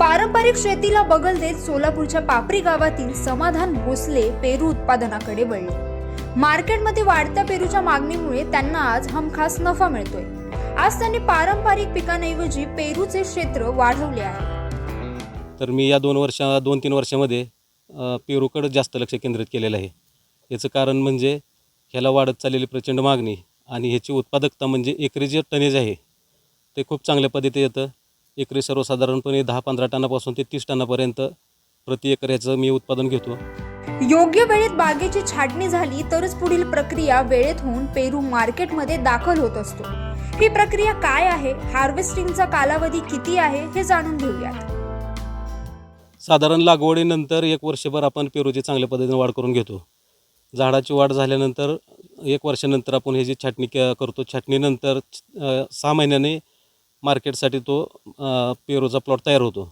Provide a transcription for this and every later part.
पारंपरिक शेतीला बगल देत सोलापूरच्या पापरी गावातील समाधान भोसले पेरू उत्पादनाकडे वळले. मार्केटमध्ये वाढत्या पेरूच्या मागणीमुळे त्यांना आज हमखास नफा मिळतोय. आज त्यांनी पारंपरिक पिकांऐवजी पेरूचे क्षेत्र वाढवले आहे. तर मी या दोन वर्षा दोन तीन वर्षामध्ये पेरूकडे पेरूकडं जास्त लक्ष केंद्रित केलेलं आहे. याचं कारण म्हणजे ह्याला वाढत चाललेली प्रचंड मागणी आणि ह्याची उत्पादकता म्हणजे एकरी जे टनेज आहे ते खूप चांगल्या पद्धतीने येतं. एकरी सर्वसाधारणपणे दहा पंधरा टनापासून ते तीस टनापर्यंत प्रति एकर याचं मी उत्पादन घेतो. योग्य वेळेत बागेची छाटणी झाली तरच पुढील प्रक्रिया वेळेत होऊन पेरू मार्केटमध्ये दाखल होत असतो. ही प्रक्रिया काय आहे? हार्वेस्टिंगचा कालावधी किती आहे? हे जाणून घेऊयात. साधारण लागवडीनंतर एक वर्षभर आपण पेरूची चांगल्या पद्धतीने वाढ करून घेतो. झाडाची वाढ झाल्यानंतर एक वर्षानंतर आपण ह्याची छाटणी करतो छाटणीनंतर सहा महिन्याने मार्केटसाठी तो पेरूचा प्लॉट तयार होतो.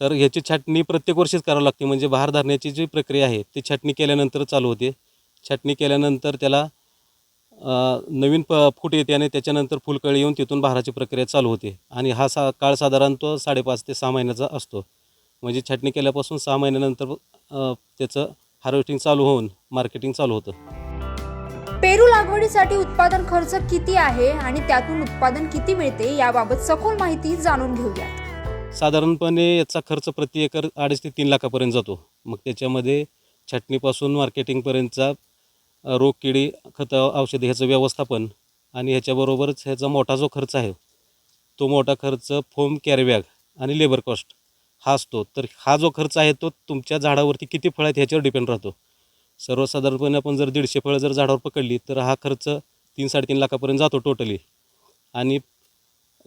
तर ह्याची छाटणी प्रत्येक वर्षीच करावी लागते. म्हणजे बहार धरण्याची जी प्रक्रिया आहे ती छाटणी केल्यानंतर चालू होते. छाटणी केल्यानंतर त्याला नवीन प फूट येते आणि त्याच्यानंतर फुलकळी येऊन तिथून बहाराची प्रक्रिया चालू होते. आणि हा सा काळ साधारण तो साडेपाच ते सहा महिन्याचा असतो. म्हणजे छाटणी केल्यापासून सहा महिन्यानंतर त्याचं हार्वेस्टिंग चालू होऊन मार्केटिंग चालू होतं. पेरू लागवडीसाठी उत्पादन खर्च किती आहे आणि त्यातून उत्पादन किती मिळते याबाबत सखोल माहिती जाणून घेऊयात. साधारणपणे याचा खर्च प्रति एकर अडीच ते तीन लाखापर्यंत जातो. मग त्याच्यामध्ये छाटणीपासून मार्केटिंगपर्यंतचा रोग किडी खतं औषध ह्याचं व्यवस्थापन आणि ह्याच्याबरोबरच ह्याचा मोठा जो खर्च आहे तो मोठा खर्च फोम कॅरीबॅग आणि लेबर कॉस्ट हा असतो. तर हा जो खर्च आहे तो तुमच्या झाडावरती किती फळं आहेत ह्याच्यावर डिपेंड राहतो. सर्वसाधारणपणे आपण जर दीडशे फळं जर झाडावर पकडली तर हा खर्च तीन साडेतीन लाखापर्यंत जातो टोटली आणि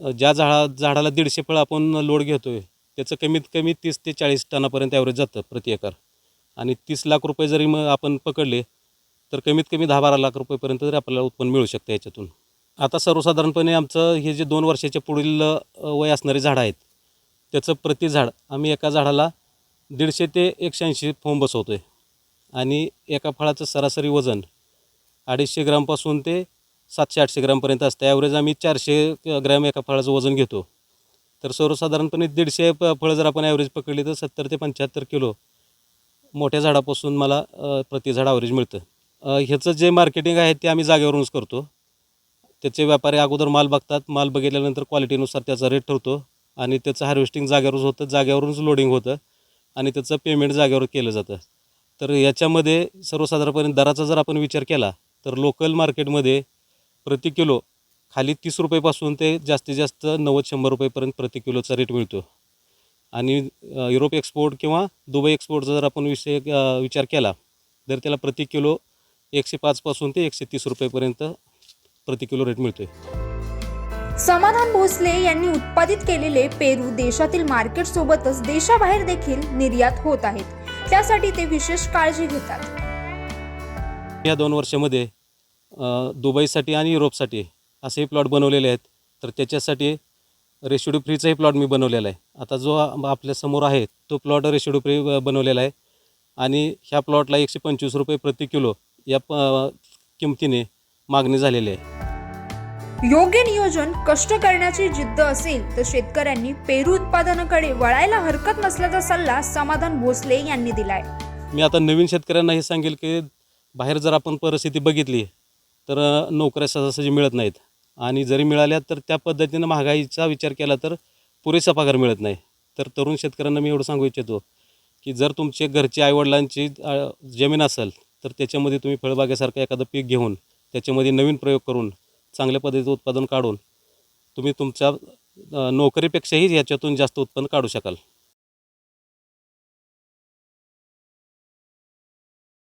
ज्या झाडा झाडाला दीडशे फळं आपण लोड घेतो आहे त्याचं कमीत कमी तीस ते चाळीस टनापर्यंत ॲव्हरेज जातं प्रति एकर. आणि तीस लाख रुपये जरी मग आपण पकडले तर कमीत कमी दहा बारा लाख रुपयेपर्यंत तरी आपल्याला उत्पन्न मिळू शकतं याच्यातून. आता सर्वसाधारणपणे आमचं हे जे दोन वर्षाच्या पुढील वय असणारी झाडं आहेत त्याचं प्रति झाड आम्ही एका झाडाला दीडशे ते एकशे ऐंशी फोम बसवतो आहे आणि एका फळाचं सरासरी वजन अडीचशे ग्रामपासून ते सातशे आठशे ग्रामपर्यंत असतं. ॲव्हरेज आम्ही चारशे ग्रॅम एका फळाचं वजन घेतो. तर सर्वसाधारणपणे दीडशे प फळं जर आपण ॲव्हरेज पकडली तर सत्तर ते पंच्याहत्तर किलो मोठ्या झाडापासून मला प्रति झाड ॲव्हरेज मिळतं. ह्याचं जे मार्केटिंग आहे ते आम्ही जागेवरूनच करतो. त्याचे व्यापारी अगोदर माल बघतात. माल बघितल्यानंतर क्वालिटीनुसार त्याचा रेट ठरतो आणि त्याचं हार्वेस्टिंग जागेवरच होतं. जागेवरूनच लोडिंग होतं आणि त्याचं पेमेंट जागेवर केलं जातं. तर याच्यामध्ये सर्वसाधारणपणे दराचा जर आपण विचार केला तर लोकल मार्केटमध्ये प्रति किलो खाली तीस रुपयेपासून ते जास्तीत जास्त नव्वद शंभर रुपयेपर्यंत प्रति किलोचा रेट मिळतो. आणि युरोप एक्सपोर्ट किंवा दुबई एक्सपोर्टचा जर आपण विषय विचार केला तर त्याला प्रति किलो एकशे पाचपासून ते एकशे तीस रुपयेपर्यंत प्रति किलो रेट मिळतो आहे समाधान भोसले यांनी उत्पादित केलेले पेरू देशातील मार्केट सोबतच देशाबाहेर देखील निर्यात होत आहेत. त्यासाठी ते विशेष काळजी घेतात. या दोन वर्षामध्ये दुबईसाठी आणि युरोपसाठी असेही प्लॉट बनवलेले आहेत. तर त्याच्यासाठी रेशिड्यू फ्रीचाही प्लॉट मी बनवलेला आहे. आता जो आपल्यासमोर आहे तो प्लॉट रेशिड्यू फ्री बनवलेला आहे. आणि ह्या प्लॉटला एकशे पंचवीस रुपये प्रति किलो या प किमतीने मागणी झालेली आहे. योग्य नियोजन कष्ट करण्याची जिद्द असेल तर शेतकऱ्यांनी पेरू उत्पादनाकडे वळायला हरकत नसल्याचा सल्ला समाधान भोसले यांनी दिलाय. मी आता नवीन शेतकऱ्यांना हे सांगेल की बाहेर जर आपण परिस्थिती बघितली तर नोकऱ्या सहजासहजी मिळत नाहीत. आणि जरी मिळाल्या तर त्या पद्धतीनं महागाईचा विचार केला तर पुरेसा पगार मिळत नाही. तर तरुण शेतकऱ्यांना मी एवढं सांगू इच्छितो की जर तुमचे घरचे आईवडिलांची जमीन असेल तर त्याच्यामध्ये तुम्ही फळबागेसारखं एखादं पीक घेऊन त्याच्यामध्ये नवीन प्रयोग करून चांगल्या पद्धतीचं उत्पादन काढून तुम्ही तुमच्या नोकरीपेक्षाही याच्यातून जास्त उत्पन्न काढू शकाल.